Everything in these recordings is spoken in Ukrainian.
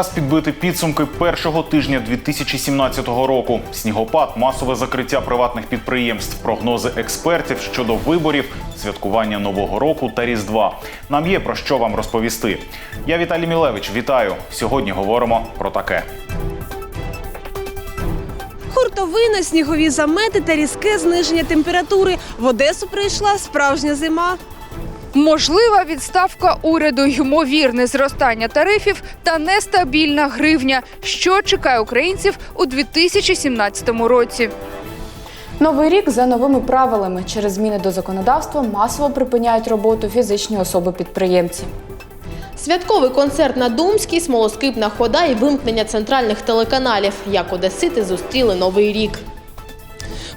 Час підбити підсумки першого тижня 2017 року. Снігопад, масове закриття приватних підприємств, прогнози експертів щодо виборів, святкування нового року та різдва. Нам є про що вам розповісти. Я Віталій Мілевич. Вітаю. Сьогодні говоримо про таке. Хуртовина, снігові замети та різке зниження температури. В Одесу прийшла справжня зима. Можлива відставка уряду, ймовірне зростання тарифів та нестабільна гривня. Що чекає українців у 2017 році? Новий рік за новими правилами через зміни до законодавства масово припиняють роботу фізичні особи-підприємці. Святковий концерт на Думській, смолоскипна хода і вимкнення центральних телеканалів. Як одесити зустріли новий рік.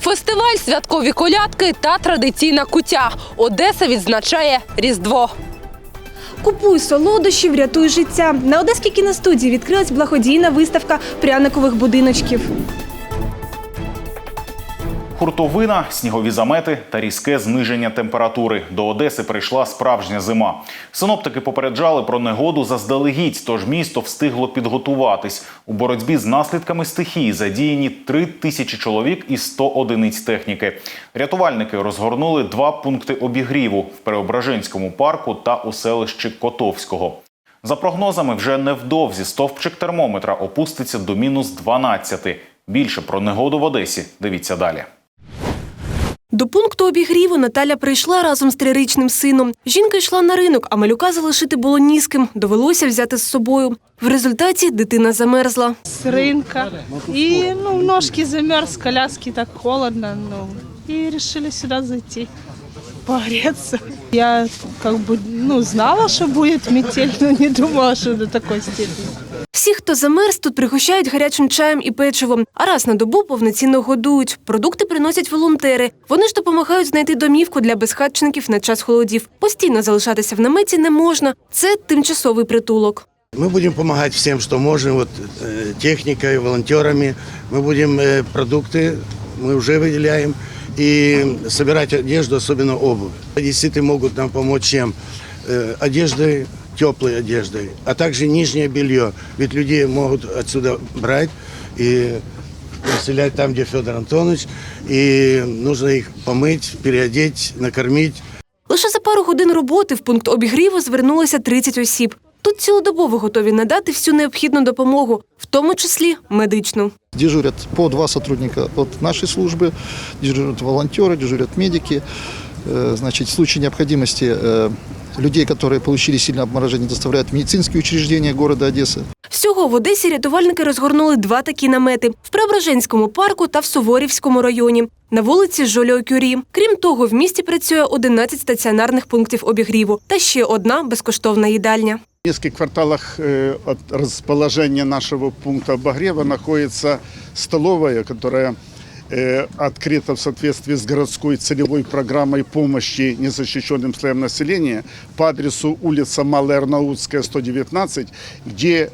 Фестиваль, святкові колядки та традиційна кутя. Одеса відзначає Різдво. Купуй солодощі, врятуй життя. На Одеській кіностудії відкрилась благодійна виставка пряникових будиночків. Хуртовина, снігові замети та різке зниження температури. До Одеси прийшла справжня зима. Синоптики попереджали про негоду заздалегідь, тож місто встигло підготуватись. У боротьбі з наслідками стихії задіяні 3 тисячі чоловік і 100 одиниць техніки. Рятувальники розгорнули два пункти обігріву в Преображенському парку та у селищі Котовського. За прогнозами, вже невдовзі стовпчик термометра опуститься до мінус 12. Більше про негоду в Одесі. Дивіться далі. До пункту обігріву Наталя прийшла разом з трирічним сином. Жінка йшла на ринок, а малюка залишити було ні з ким. Довелося взяти з собою. В результаті дитина замерзла. З ринка і ну, ножки замерз, коляски так холодно. Ну, і вирішили сюди зайти, погреться. Я как бы ну, знала, что будет метель, но не думала, что до такой степени. Всі, хто замерз, тут пригощають гарячим чаєм і печивом, а раз на добу повноцінно годують. Продукти приносять волонтери. Вони ж допомагають знайти домівку для безхатченків на час холодів. Постійно залишатися в наметі не можна. Це тимчасовий притулок. Мы будем помогать всем, что можем, вот, э, техникой, волонтерами. Мы будем э, продукты, мы уже выделяем, и собирать одежду, особенно обувь. Одесситы могут нам помочь чем? Э, одеждой, теплой одеждой, а также нижнее белье. Ведь людей могут отсюда брать и расселять там, где Федор Антонович, и нужно их помыть, переодеть, накормить. Лише за пару годин роботи в пункт обігріву звернулося 30 осіб. Тут цілодобово готові надати всю необхідну допомогу, в тому числі медичну. Дежурят по два сотрудника от нашей службы, дежурят волонтеры, дежурят медики. Э, Значит, в случае необходимости э, людей, которые получили сильное обморожение, доставляют в медицинские учреждения города Одессы. Всього в Одесі рятувальники розгорнули два такі намети в Преображенському парку та в Суворівському районі на вулиці Жольо Кюрі. Крім того, в місті працює 11 стаціонарних пунктів обігріву та ще одна безкоштовна їдальня. В нескольких кварталах э, от расположения нашего пункта обогрева находится столовая, которая э, открыта в соответствии с городской целевой программой помощи незащищенным слоям населения по адресу улица Малая Арнаутская, 119, где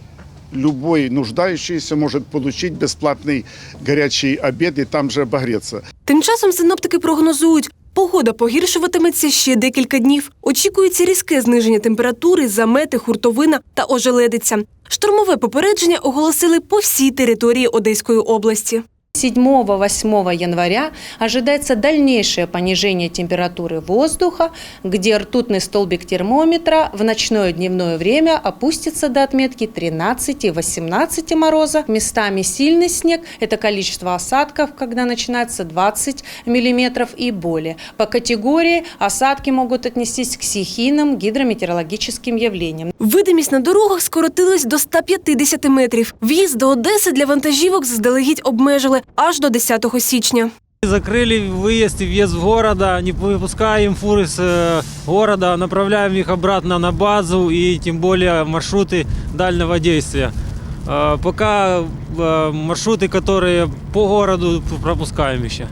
любой нуждающийся может получить бесплатный горячий обед и там же обогреться. Тим часом синоптики прогнозують, погода погіршуватиметься ще декілька днів. Очікується різке зниження температури, замети, хуртовина та ожеледиця. Штормове попередження оголосили по всій території Одеської області. 7-8 января ожидается дальнейшее понижение температуры воздуха, где ртутный столбик термометра в ночное и дневное время опустится до отметки 13-18 мороза. Местами сильный снег – это количество осадков, когда начинается 20 миллиметров и более. По категории осадки могут отнестись к стихийным гидрометеорологическим явлениям. Видимість на дорогах скоротилась до 150 метрів. В'їзд до Одеси для вантажівок заздалегідь обмежили аж до 10 січня. Закрыли выезд и въезд в города, не выпускаем фуры с э, города, направляем их обратно на базу и тем более маршруты дальнего действия. Э, Пока э, маршруты, которые по городу, пропускаем еще.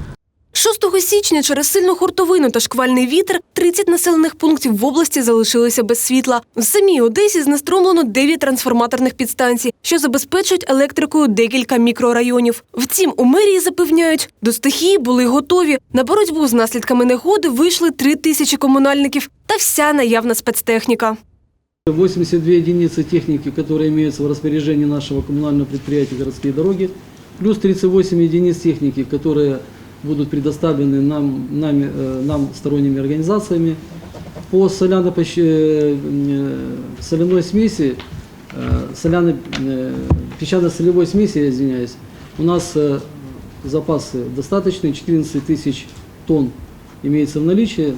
6 січня через сильну хуртовину та шквальний вітер 30 населених пунктів в області залишилися без світла. В самій Одесі знеструмлено 9 трансформаторних підстанцій, що забезпечують електрикою декілька мікрорайонів. Втім, у мерії запевняють, до стихії були готові. На боротьбу з наслідками негоди вийшли 3 тисячі комунальників та вся наявна спецтехніка. 82 единицы техники, которые имеются в распоряжении нашего коммунального предприятия «Городские дороги», плюс 38 единиц техники, которые будут предоставлены нам, нами, э, нам сторонними организациями. По соляно соляной смеси, э, соляно песчано-солевой смеси, я извиняюсь, у нас э, запасы достаточные, 14 тысяч тонн имеется в наличии.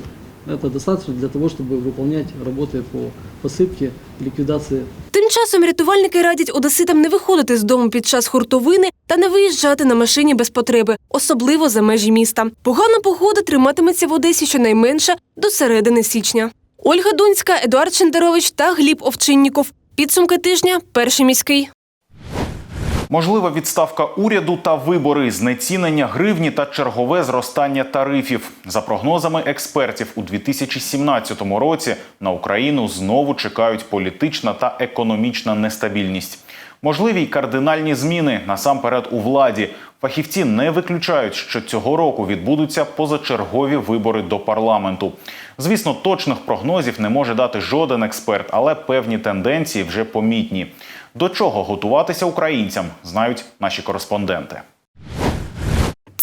Это достаточно для того, чтобы выполнять работы по посыпке, ликвидации Тим часом рятувальники радять одеситам не виходити з дому під час хуртовини та не виїжджати на машині без потреби, особливо за межі міста. Погана погода триматиметься в Одесі щонайменше до середини січня. Ольга Дунська, Едуард Шендерович та Гліб Овчинніков. Підсумки тижня перший міський. Можлива відставка уряду та вибори, знецінення гривні та чергове зростання тарифів. За прогнозами експертів, у 2017 році на Україну знову чекають політична та економічна нестабільність. Можливі й кардинальні зміни насамперед у владі. Фахівці не виключають, що цього року відбудуться позачергові вибори до парламенту. Звісно, точних прогнозів не може дати жоден експерт, але певні тенденції вже помітні. До чого готуватися українцям, знають наші кореспонденти.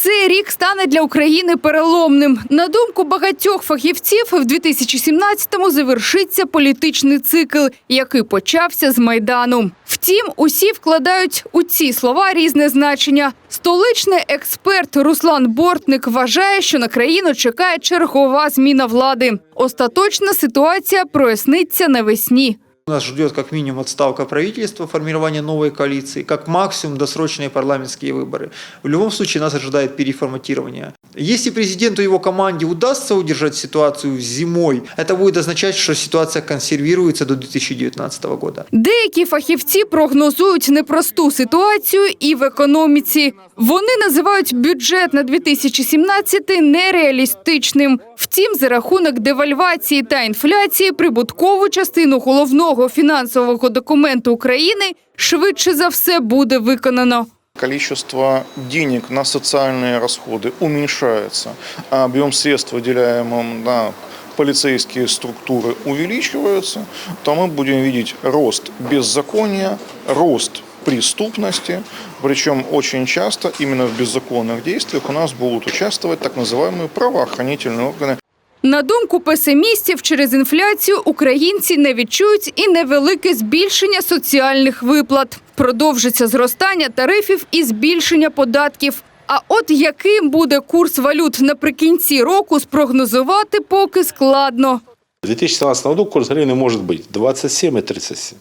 Цей рік стане для України переломним. На думку багатьох фахівців, в 2017-му завершиться політичний цикл, який почався з майдану. Втім, усі вкладають у ці слова різне значення. Столичний експерт Руслан Бортник вважає, що на країну чекає чергова зміна влади. Остаточна ситуація проясниться навесні. Нас ждет как минимум отставка правительства, формирование новой коалиции, как максимум досрочные парламентские выборы. В любом случае нас ожидает переформатирование. Если президенту и его команде удастся удержать ситуацию зимой, это будет означать, что ситуация консервируется до 2019 года. Деякі фахівці прогнозують непросту ситуацію і в економіці. Вони називають бюджет на 2017 нереалістичним. Втім, за рахунок девальвації та інфляції прибуткову частину головного фінансового документу України швидше за все буде виконано. Количество денег на социальные расходы уменьшается, а объем средств, выделяемым на полицейские структуры, увеличивается, то мы будем видеть рост беззакония, рост преступности, причем очень часто именно в беззаконных действиях у нас будут участвовать так называемые правоохранительные органы. На думку песимістів, через інфляцію українці не відчують і невелике збільшення соціальних виплат. Продовжиться зростання тарифів і збільшення податків. А от яким буде курс валют наприкінці року, спрогнозувати поки складно. В 2017 году курс гривны может быть 27 и 37.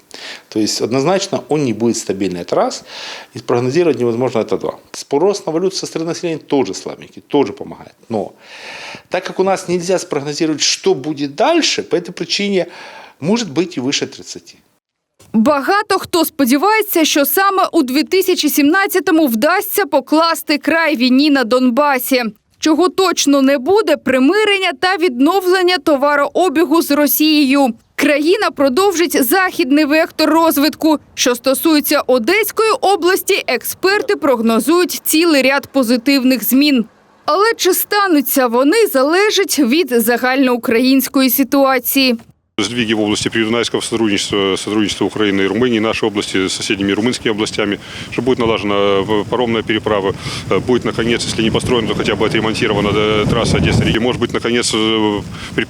То есть однозначно он не будет стабильный. Это раз. И спрогнозировать невозможно это два. Спрос на валюту со стороны населения тоже слабенький, тоже помогает. Но так как у нас нельзя спрогнозировать, что будет дальше, по этой причине может быть и выше 30. Багато хто сподівається, що саме у 2017-му вдасться покласти край війні на Донбасі. Чого точно не буде примирення та відновлення товарообігу з Росією. Країна продовжить західний вектор розвитку. Що стосується Одеської області, експерти прогнозують цілий ряд позитивних змін. Але чи стануться вони залежить від загальноукраїнської ситуації. Сдвиги в области придунайского сотрудничества, сотрудничества Украины и Румынии, нашей области с соседними румынскими областями, что будет налажена в- паромная переправа, э, будет, наконец, если не построена, то хотя бы отремонтирована э, трасса Одесса. Может быть, наконец, э,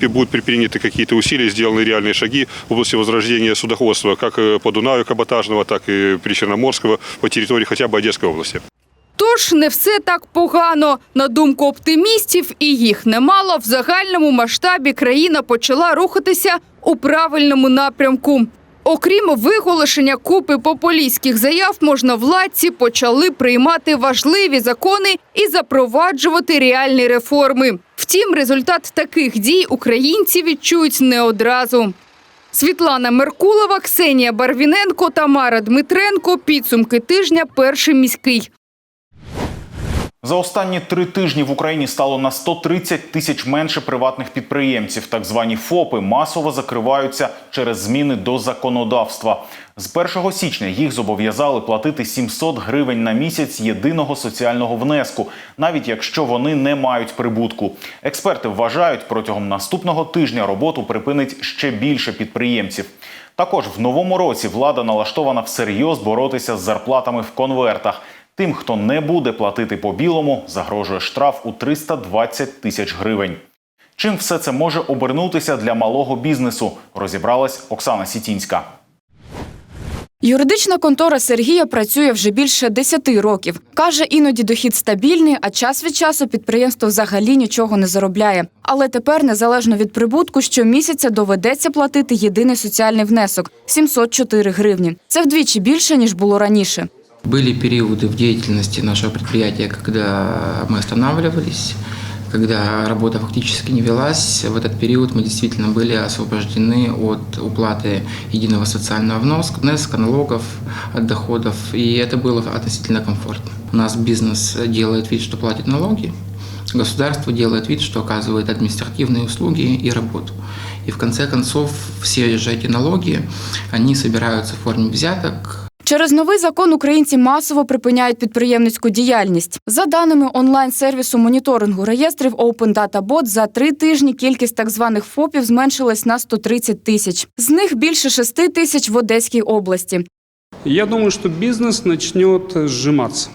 будут предприняты какие-то усилия, сделаны реальные шаги в области возрождения судоходства, как э, по Дунаю каботажного, так и причерноморского, по территории хотя бы Одесской области. Тож не все так погано. На думку оптимістів, і їх немало, в загальному масштабі країна почала рухатися у правильному напрямку. Окрім виголошення купи популістських заяв, можновладці почали приймати важливі закони і запроваджувати реальні реформи. Втім, результат таких дій українці відчують не одразу. Світлана Меркулова, Ксенія Барвіненко, Тамара Дмитренко. Підсумки тижня. Перший міський. За останні три тижні в Україні стало на 130 тисяч менше приватних підприємців. Так звані ФОПи масово закриваються через зміни до законодавства. З 1 січня їх зобов'язали платити 700 гривень на місяць єдиного соціального внеску, навіть якщо вони не мають прибутку. Експерти вважають, протягом наступного тижня роботу припинить ще більше підприємців. Також в новому році влада налаштована всерйоз боротися з зарплатами в конвертах. Тим, хто не буде платити по білому, загрожує штраф у 320 тисяч гривень. Чим все це може обернутися для малого бізнесу, розібралась Оксана Сітінська. Юридична контора Сергія працює вже більше 10 років. Каже, іноді дохід стабільний, а час від часу підприємство взагалі нічого не заробляє. Але тепер, незалежно від прибутку, щомісяця доведеться платити єдиний соціальний внесок 704 гривні. Це вдвічі більше ніж було раніше. Были периоды в деятельности нашего предприятия, когда мы останавливались, когда работа фактически не велась. В этот период мы действительно были освобождены от уплаты единого социального внос- внеска, налогов от доходов, и это было относительно комфортно. У нас бизнес делает вид, что платит налоги, государство делает вид, что оказывает административные услуги и работу. И в конце концов все же эти налоги, они собираются в форме взяток, Через новий закон українці масово припиняють підприємницьку діяльність. За даними онлайн-сервісу моніторингу реєстрів Open Data Bot, за три тижні кількість так званих ФОПів зменшилась на 130 тисяч. З них більше 6 тисяч в Одеській області. Я думаю, що бізнес почне сжиматься.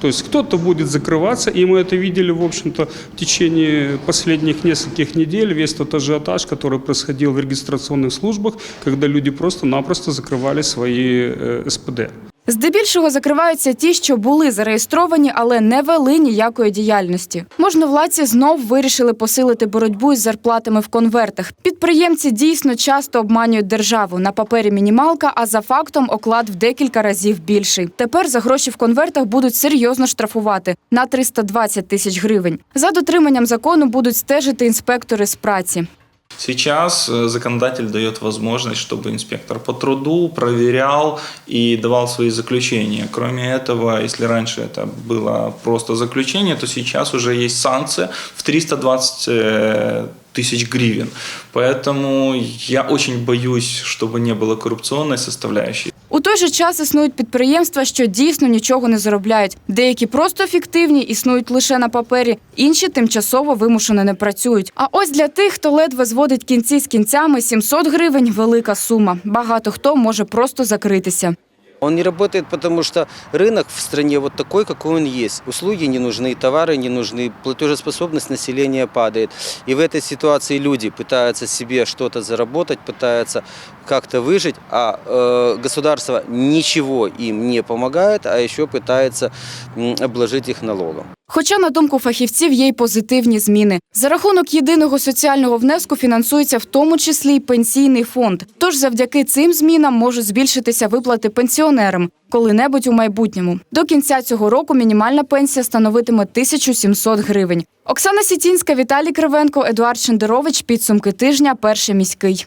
То есть кто-то будет закрываться, и мы это видели, в общем-то, в течение последних нескольких недель, весь тот ажиотаж, который происходил в регистрационных службах, когда люди просто-напросто закрывали свои э, СПД. Здебільшого закриваються ті, що були зареєстровані, але не вели ніякої діяльності. Можновладці знов вирішили посилити боротьбу із зарплатами в конвертах. Підприємці дійсно часто обманюють державу на папері мінімалка, а за фактом оклад в декілька разів більший. Тепер за гроші в конвертах будуть серйозно штрафувати на 320 тисяч гривень. За дотриманням закону будуть стежити інспектори з праці. Сейчас э, законодатель дает возможность, чтобы инспектор по труду проверял и давал свои заключения. Кроме этого, если раньше это было просто заключение, то сейчас уже есть санкция в 320 э, тысяч гривен. Поэтому я очень боюсь, чтобы не было коррупционной составляющей. У той же час існують підприємства, що дійсно нічого не заробляють. Деякі просто фіктивні, існують лише на папері, інші тимчасово вимушено не працюють. А ось для тих, хто ледве зводить кінці з кінцями, 700 гривень велика сума. Багато хто може просто закритися. Он не работает, потому что рынок в стране вот такой, какой он есть. Услуги не нужны, товары не нужны, платежеспособность населения падает. И в этой ситуации люди пытаются себе что-то заработать, пытаются как-то выжить, а э, государство ничего им не помогает, а еще пытается м, обложить их налогом. Хоча, на думку фахівців, є й позитивні зміни. За рахунок єдиного соціального внеску фінансується в тому числі й пенсійний фонд. Тож завдяки цим змінам можуть збільшитися виплати пенсіонерам коли-небудь у майбутньому. До кінця цього року мінімальна пенсія становитиме 1700 гривень. Оксана Сітінська, Віталій Кривенко, Едуард Шендерович. Підсумки тижня. Перший міський.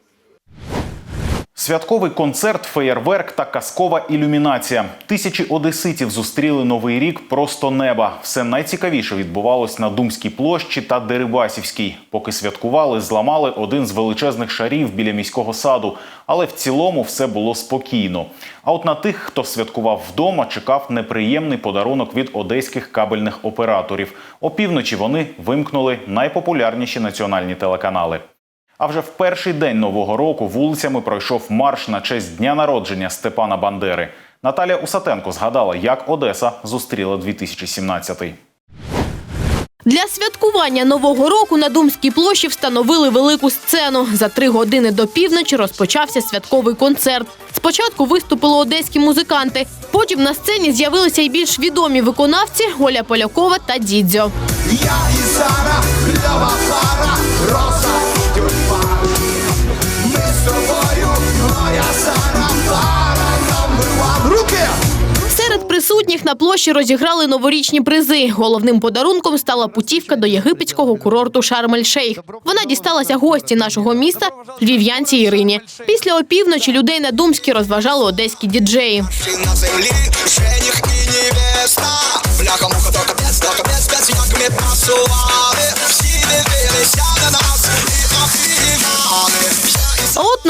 Святковий концерт, феєрверк та казкова ілюмінація. Тисячі одеситів зустріли новий рік просто неба. Все найцікавіше відбувалось на Думській площі та Дерибасівській. Поки святкували, зламали один з величезних шарів біля міського саду. Але в цілому все було спокійно. А от на тих, хто святкував вдома, чекав неприємний подарунок від одеських кабельних операторів. Опівночі вони вимкнули найпопулярніші національні телеканали. А вже в перший день нового року вулицями пройшов марш на честь дня народження Степана Бандери. Наталя Усатенко згадала, як Одеса зустріла 2017-й. Для святкування нового року на Думській площі встановили велику сцену. За три години до півночі розпочався святковий концерт. Спочатку виступили одеські музиканти. Потім на сцені з'явилися й більш відомі виконавці Оля Полякова та Дідзьо. Я і Сара, кльова пара, присутніх на площі розіграли новорічні призи. Головним подарунком стала путівка до єгипетського курорту Шарм-ель-Шейх. Вона дісталася гості нашого міста львів'янці Ірині. Після опівночі людей на Думській розважали одеські діджеї. На землі бляха муха, то капець, то капець, спец, як ми працювали. Всі дивилися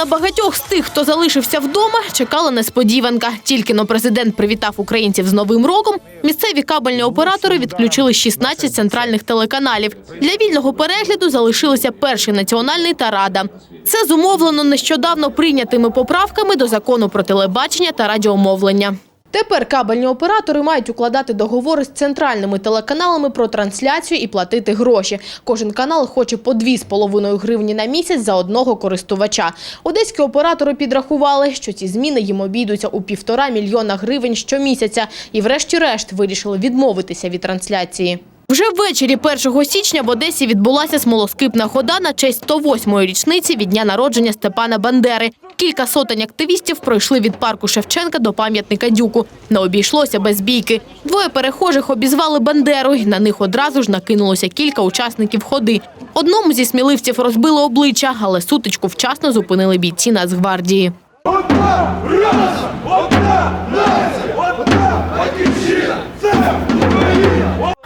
на багатьох з тих, хто залишився вдома, чекала несподіванка. Тільки но президент привітав українців з Новим роком. Місцеві кабельні оператори відключили 16 центральних телеканалів. Для вільного перегляду залишилися перший національний та рада. Це зумовлено нещодавно прийнятими поправками до закону про телебачення та радіомовлення. Тепер кабельні оператори мають укладати договори з центральними телеканалами про трансляцію і платити гроші. Кожен канал хоче по 2,5 гривні на місяць за одного користувача. Одеські оператори підрахували, що ці зміни їм обійдуться у півтора мільйона гривень щомісяця і врешті-решт вирішили відмовитися від трансляції. Вже ввечері 1 січня в Одесі відбулася смолоскипна хода на честь 108-ї річниці від дня народження Степана Бандери. Кілька сотень активістів пройшли від парку Шевченка до пам'ятника Дюку. Не обійшлося без бійки. Двоє перехожих обізвали Бандеру, і на них одразу ж накинулося кілька учасників ходи. Одному зі сміливців розбили обличчя, але сутичку вчасно зупинили бійці Нацгвардії.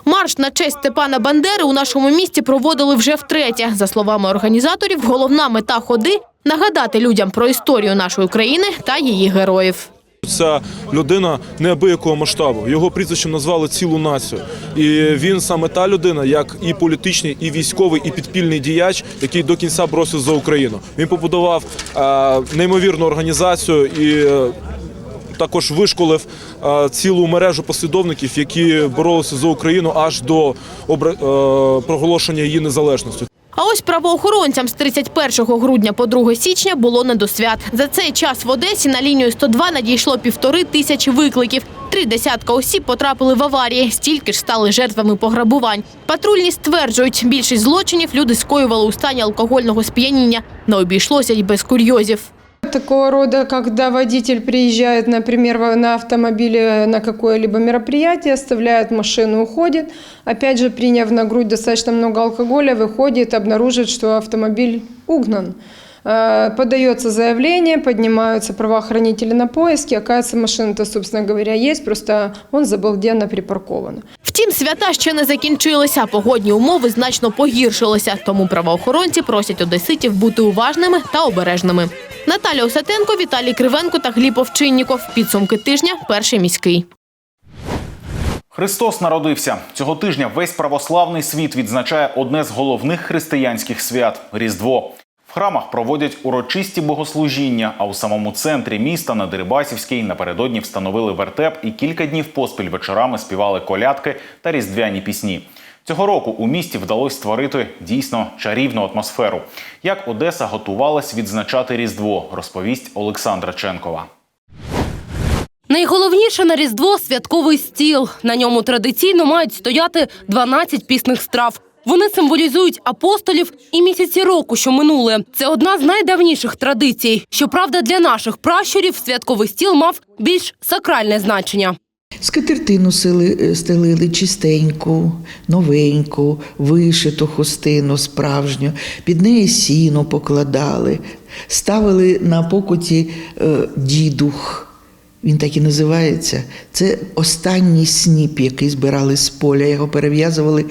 Марш на честь Степана Бандери у нашому місті проводили вже втретє. За словами організаторів, головна мета ходи нагадати людям про історію нашої країни та її героїв. Це людина неабиякого масштабу. Його прізвищем назвали цілу націю. І він саме та людина, як і політичний, і військовий, і підпільний діяч, який до кінця бросив за Україну. Він побудував е, неймовірну організацію і. Також вишколив е, цілу мережу послідовників, які боролися за Україну аж до е, проголошення її незалежності. А ось правоохоронцям з 31 грудня по 2 січня було не до свят. За цей час в Одесі на лінію 102 надійшло півтори тисячі викликів. Три десятка осіб потрапили в аварії, стільки ж стали жертвами пограбувань. Патрульні стверджують, більшість злочинів люди скоювали у стані алкогольного сп'яніння. Не обійшлося й без курйозів. Такого рода, когда водитель приезжает, например, на автомобиле на какое-либо мероприятие, оставляет машину, уходит. Опять же, приняв на грудь достаточно много алкоголя, выходит, обнаружит, что автомобиль угнан. Э, Подается заявление, поднимаются правоохранители на поиски. Оказывается, машина-то, собственно говоря, есть, просто он забалденно припаркован. Втім, свята ще не закінчилися, погодні умови значно погіршилися. Тому правоохоронці просять одеситів бути уважними та обережними. Наталя Осатенко, Віталій Кривенко та Гліб Овчинніков. Підсумки тижня. Перший міський. Христос народився цього тижня. Весь православний світ відзначає одне з головних християнських свят Різдво. Храмах проводять урочисті богослужіння. А у самому центрі міста на Дерибасівській напередодні встановили вертеп і кілька днів поспіль вечорами співали колядки та різдвяні пісні. Цього року у місті вдалося створити дійсно чарівну атмосферу. Як Одеса готувалась відзначати Різдво, розповість Олександра Ченкова. Найголовніше на Різдво святковий стіл. На ньому традиційно мають стояти 12 пісних страв. Вони символізують апостолів і місяці року, що минули. Це одна з найдавніших традицій. Щоправда, для наших пращурів святковий стіл мав більш сакральне значення. Скатертину сили- е, стелили чистеньку, новеньку, вишиту хустину справжню, під неї сіно покладали, ставили на покуті е, дідух. Він так і називається. Це останній сніп, який збирали з поля. Його перев'язували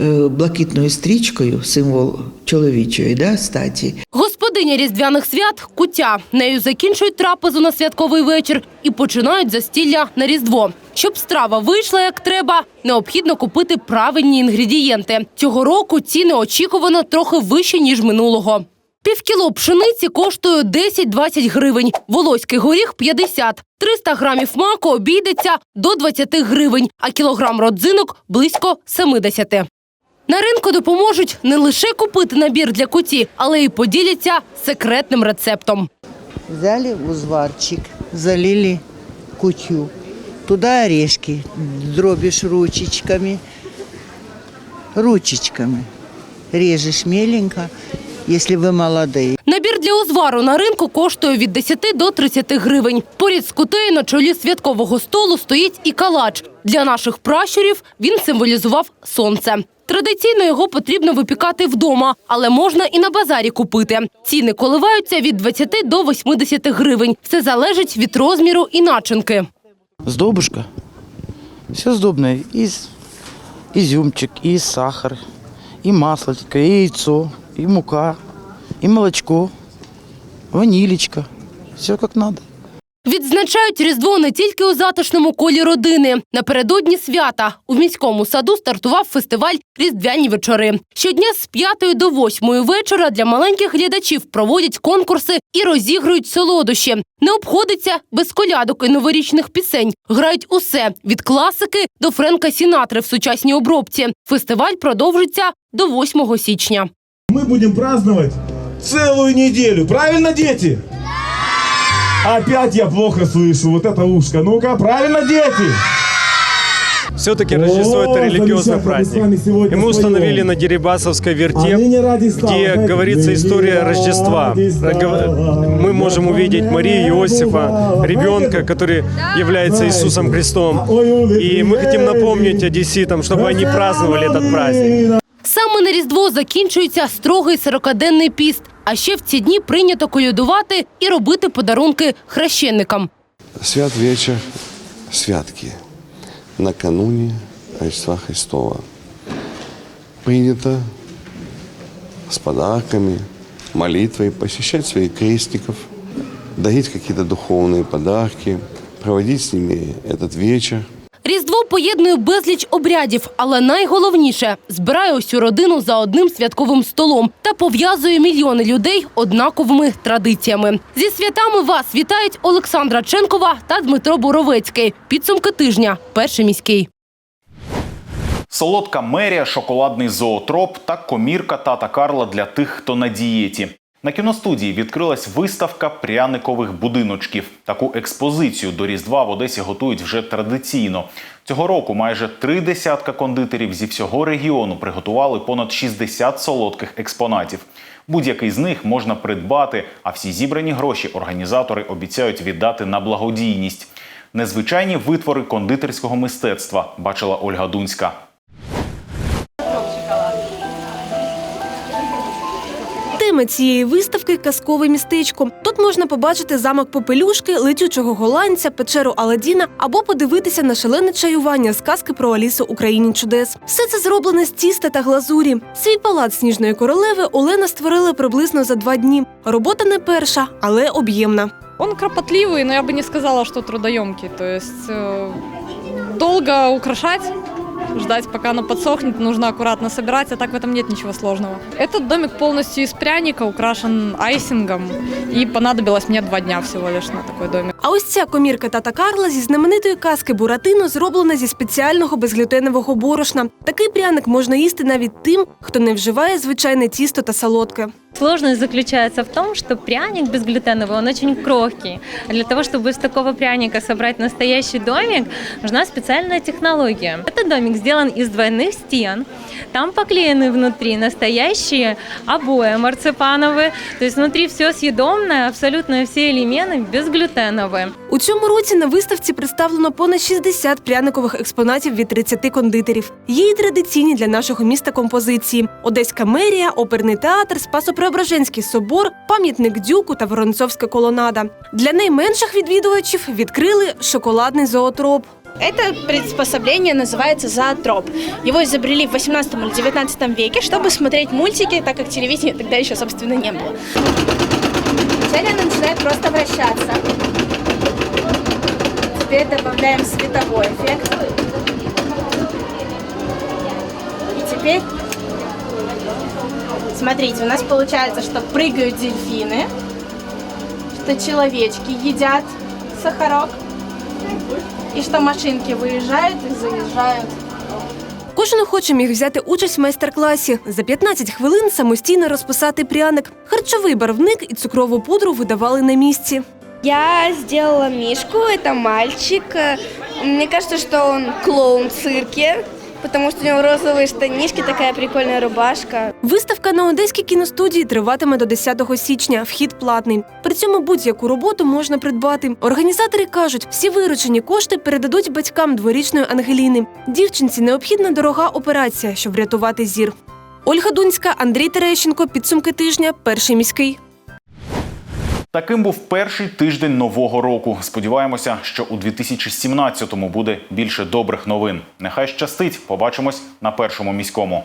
е, блакитною стрічкою, символ чоловічої да, статі. Господиня різдвяних свят куття. Нею закінчують трапезу на святковий вечір і починають застілля на різдво. Щоб страва вийшла як треба, необхідно купити правильні інгредієнти. Цього року ціни очікувано трохи вищі ніж минулого. Півкіло пшениці коштує 10-20 гривень, волоський горіх – 50. 300 грамів маку обійдеться до 20 гривень, а кілограм родзинок – близько 70. На ринку допоможуть не лише купити набір для куті, але й поділяться секретним рецептом. Взяли узварчик, залили кутью. Туда орешки дробишь ручечками. Ручечками. Режешь меленько, если вы молодые. Набір для узвару на ринку коштує від 10 до 30 гривень. Поряд з кутею на чолі святкового столу стоїть і калач. Для наших пращурів він символізував сонце. Традиційно його потрібно випікати вдома, але можна і на базарі купити. Ціни коливаються від 20 до 80 гривень. Все залежить від розміру і начинки. Сдобушка. Все сдобное. Из изюмчик, и сахар, и масло, и яйцо, и мука, и молочко, ванилечка. Все как надо. Відзначають Різдво не тільки у затишному колі родини. Напередодні свята у міському саду стартував фестиваль Різдвяні вечори. Щодня з 5 до 8 вечора для маленьких глядачів проводять конкурси і розігрують солодощі. Не обходиться без колядок і новорічних пісень. Грають усе від класики до Френка Сінатри в сучасній обробці. Фестиваль продовжиться до 8 січня. Мы будем праздновать целую неделю. Правильно, дети? Опять я плохо слышу. Вот это ушко. Ну-ка, правильно, дети? Все-таки Рождество – это религиозный праздник. И мы установили на Дерибасовской верте, где говорится история Рождества. Мы можем увидеть Марию Иосифа, ребенка, который является Иисусом Христом. И мы хотим напомнить одесситам, чтобы они праздновали этот праздник. Саме на Різдво закінчується строгий 40-денний піст. А ще в ці дні прийнято колядувати і робити подарунки хрещеникам. Святвечер, святки. Накануне Рождества Христова. Принято с подарками, молитвой посещать своих крестников, дарить какие-то духовные подарки, проводить с ними этот вечер. Різдво поєднує безліч обрядів, але найголовніше збирає усю родину за одним святковим столом та пов'язує мільйони людей однаковими традиціями. Зі святами вас вітають Олександра Ченкова та Дмитро Боровецький. Підсумки тижня. Перший міський. Солодка мерія, шоколадний зоотроп та комірка тата Карла для тих, хто на дієті. На кіностудії відкрилась виставка пряникових будиночків. Таку експозицію до Різдва в Одесі готують вже традиційно. Цього року майже три десятка кондитерів зі всього регіону приготували понад 60 солодких експонатів. Будь-який з них можна придбати, а всі зібрані гроші організатори обіцяють віддати на благодійність. Незвичайні витвори кондитерського мистецтва бачила Ольга Дунська. Тема цієї виставки казкове містечко. Тут можна побачити замок Попелюшки, летючого голландця, печеру Аладдіна або подивитися на шалене чаювання з казки про Алісу у країні чудес. Все це зроблене з тіста та глазурі. Свій палац сніжної королеви Олена створила приблизно за два дні. Робота не перша, але об'ємна. Он кропотливый, но я бы не сказала, что трудоемкий. То есть э, долго украшать, ждать, пока оно подсохнет, нужно аккуратно собирать, а так в этом нет ничего сложного. Этот домик полностью из пряника, украшен айсингом, и понадобилось мне два дня всего лишь на такой домик. А ось ця комірка тата Карла зі знаменитої казки Буратино зроблена зі спеціального безглютенового борошна. Такий пряник можна їсти навіть тим, хто не вживає звичайне тісто та солодке. Сложность заключается в том, что пряник безглютеновый, он очень крохкий. А Для того, чтобы из такого пряника собрать настоящий домик, нужна специальная технология. Этот домик сделан из двойных стен. Там поклеены внутри настоящие обои марципановые. То есть внутри все съедобное, абсолютно все элементы безглютеновые. У цьому році на виставці представлено понад 60 пряникових експонатів від 30 кондитерів. Є й традиційні для нашого міста композиції: Одеська мерія, оперний театр, Спасо-Преображенський собор, пам'ятник дюку та Воронцовська колонада. Для найменших відвідувачів відкрили шоколадний зоотроп. Это приспособление называется зоотроп. Его изобрели в 18 или 19 веке, чтобы смотреть мультики, так как телевидения тогда еще, собственно, не было. Теперь она начинает просто вращаться. Теперь добавляем световой эффект. И теперь, смотрите, у нас получается, что прыгают дельфины, что человечки едят сахарок, і що машинки виїжджають і заїжджають. Кожен охоче міг взяти участь в майстер-класі. За 15 хвилин самостійно розписати пряник. Харчовий барвник і цукрову пудру видавали на місці. Я сделала Мишку, это мальчик. Мне кажется, что он клоун в цирке, потому что у него розовые штанишки, такая прикольная рубашка. Виставка на одеській кіностудії триватиме до 10 січня. Вхід платний. При цьому будь-яку роботу можна придбати. Організатори кажуть, всі виручені кошти передадуть батькам дворічної Ангеліни. Дівчинці необхідна дорога операція, щоб врятувати зір. Ольга Дунська, Андрій Терещенко. Підсумки тижня. Перший міський. Таким був перший тиждень нового року. Сподіваємося, що у 2017-му буде більше добрих новин. Нехай щастить. Побачимось на першому міському.